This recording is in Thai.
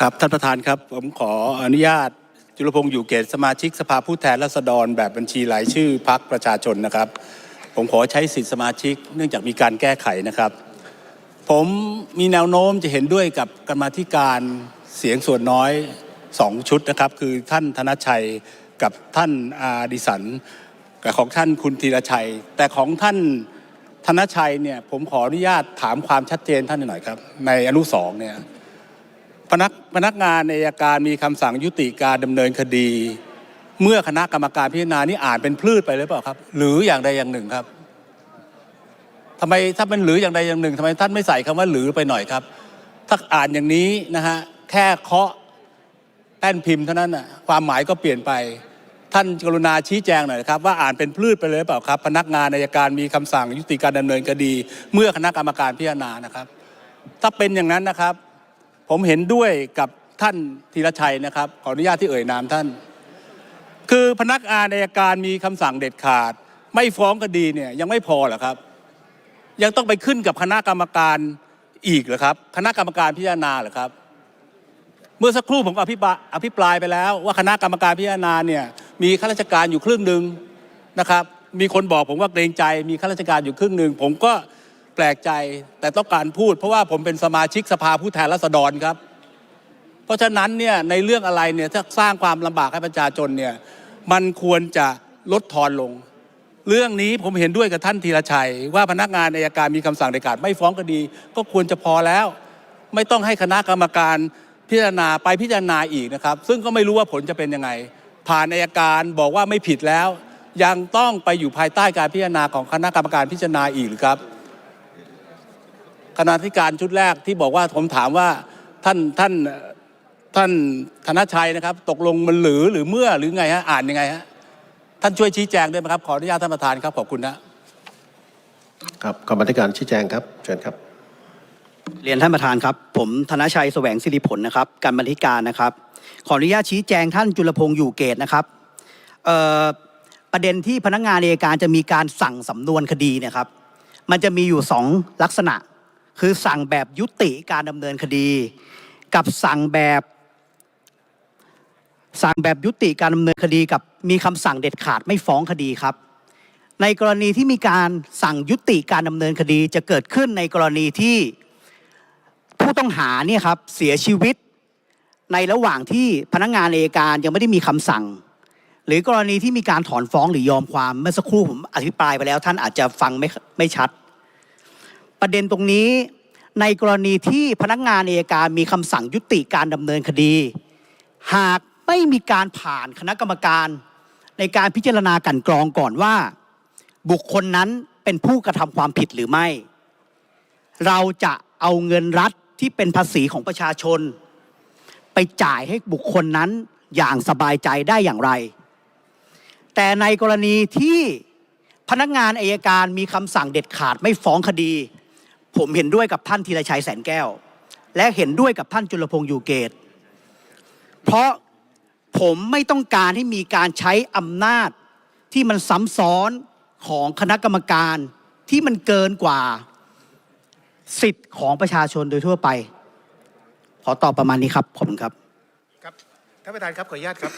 ครับท่านประธานครับ ผมขออนุญาตจุลพงศ์อยู่เกตสมาชิกสภาผู้แทนราษฎรแบบบัญชีรายชื่อพักประชาชนนะครับ ผมขอใช้สิทธิสมาชิก เนื่องจากมีการแก้ไขนะครับ ผมมีแนวโน้มจะเห็นด้วยกับกรรมาธิการเสียงส่วนน้อยสองชุดนะครับ คือท่านธนชัยกับท่านอาดิสันกับของท่านคุณธีรชัย แต่ของท่านธนชัยเนี่ยผมขออนุญาตถามความชัดเจนท่านหน่อยครับ ในอนุสองเนี่ย นักพนักงานในอัยการมีคำสั่งยุติการดำเนินคดี เมื่อคณะกรรมการพิจารณานี่อ่านเป็นพืชไปหรือเปล่าครับ หรืออย่างใดอย่างหนึ่งครับทำไมถ้าเป็นหรืออย่างใดอย่างหนึ่งทำไมท่านไม่ใส่คำว่าหรือไปหน่อยครับ ถ้าอ่านอย่างนี้นะฮะแค่เคาะแป้นพิมพ์เท่านั้นน่ะความหมายก็เปลี่ยนไป ท่านกรุณาชี้แจงหน่อยครับ ว่าอ่านเป็นพืชไปเลยหรือเปล่าครับ พนักงานในอัยการมีคำสั่งยุติการดำเนินคดี เมื่อคณะกรรมการพิจารณานะครับ ถ้าเป็นอย่างนั้นนะครับ ผมเห็นด้วยกับท่านธีรชัยนะครับ ขออนุญาตที่เอ่ยนามท่าน คือพนักงานอัยการมีคำสั่งเด็ดขาด ไม่ฟ้องคดีเนี่ยยังไม่พอเหรอครับ ยังต้องไปขึ้นกับคณะกรรมการอีกเหรอครับ คณะกรรมการพิจารณาเหรอครับ เมื่อสักครู่ผมอภิปรายอภิปรายไปแล้ว ว่าคณะกรรมการพิจารณาเนี่ยมีข้าราชการอยู่ครึ่งหนึ่งนะครับ มีคนบอกผมว่าเกรงใจ มีข้าราชการอยู่ครึ่งหนึ่งผมก็ แปลกใจแต่ต้องการพูด เพราะว่าผมเป็นสมาชิกสภาผู้แทนราษฎรครับ เพราะฉะนั้นเนี่ยในเรื่องอะไรเนี่ยถ้าสร้างความลำบากให้ประชาชนเนี่ยมันควรจะลดทอนลง เรื่องนี้ผมเห็นด้วยกับท่านธีรชัย ว่าพนักงานอายการมีคำสั่งเด็ดขาดไม่ฟ้องคดี ก็ควรจะพอแล้ว ไม่ต้องให้คณะกรรมการพิจารณาไปพิจารณาอีกนะครับ ซึ่งก็ไม่รู้ว่าผลจะเป็นยังไง ผ่านอายการบอกว่าไม่ผิดแล้ว ยังต้องไปอยู่ภายใต้การพิจารณาของคณะกรรมการพิจารณาอีกหรือครับ คณะธิการชุดแรกที่บอกว่าผมถามว่าท่านท่านเอ่อท่านธนชัยนะครับ ตกลงมันหรือหรือเมื่อหรือไงฮะอ่านยังไงฮะท่านช่วยชี้แจงด้วยไหมครับ ขออนุญาตท่านประธานครับขอบคุณนะครับกรรมาธิการชี้แจงครับเชิญครับเรียนท่านประธานครับ ผมธนชัยแสวงสิริผลนะครับการบันทิการนะครับ ขออนุญาตชี้แจงท่านจุลพงศ์อยู่เกตนะครับเอ่อประเด็นที่พนักงานอัยการจะมีการสั่งสำนวนคดีเนี่ยครับ มันจะมีอยู่สองลักษณะ คือสั่งแบบยุติการดำเนินคดี กับสั่งแบบสั่งแบบยุติการดำเนินคดีกับมีคำสั่งเด็ดขาดไม่ฟ้องคดีครับ ในกรณีที่มีการสั่งยุติการดำเนินคดีจะเกิดขึ้นในกรณีที่ผู้ต้องหาเนี่ยครับเสียชีวิต ในระหว่างที่พนักงานอัยการยังไม่ได้มีคำสั่ง หรือกรณีที่มีการถอนฟ้องหรือยอมความเมื่อสักครู่ผมอธิบายไปแล้ว ท่านอาจจะฟังไม่ไม่ชัด ประเด็นตรงนี้ ในกรณีที่พนักงานอัยการมีคำสั่งยุติการดำเนินคดี หากไม่มีการผ่านคณะกรรมการ ในการพิจารณากันกรองก่อนว่า บุคคลนั้นเป็นผู้กระทำความผิดหรือไม่ เราจะเอาเงินรัฐที่เป็นภาษีของประชาชน ไปจ่ายให้บุคคลนั้นอย่างสบายใจได้อย่างไร แต่ในกรณีที่พนักงานอายการมีคำสั่งเด็ดขาดไม่ฟ้องคดี ผมเห็นด้วยกับท่านธีรชัยแสนแก้ว และเห็นด้วยกับท่านจุลพงษ์อยู่เกต เพราะผมไม่ต้องการให้มีการใช้อำนาจที่มันซ้ำซ้อนของคณะกรรมการที่มันเกินกว่าสิทธิ์ของประชาชนโดยทั่วไป ขอตอบประมาณนี้ครับ ขอบคุณครับ ครับท่านประธานครับขออนุญาตครับ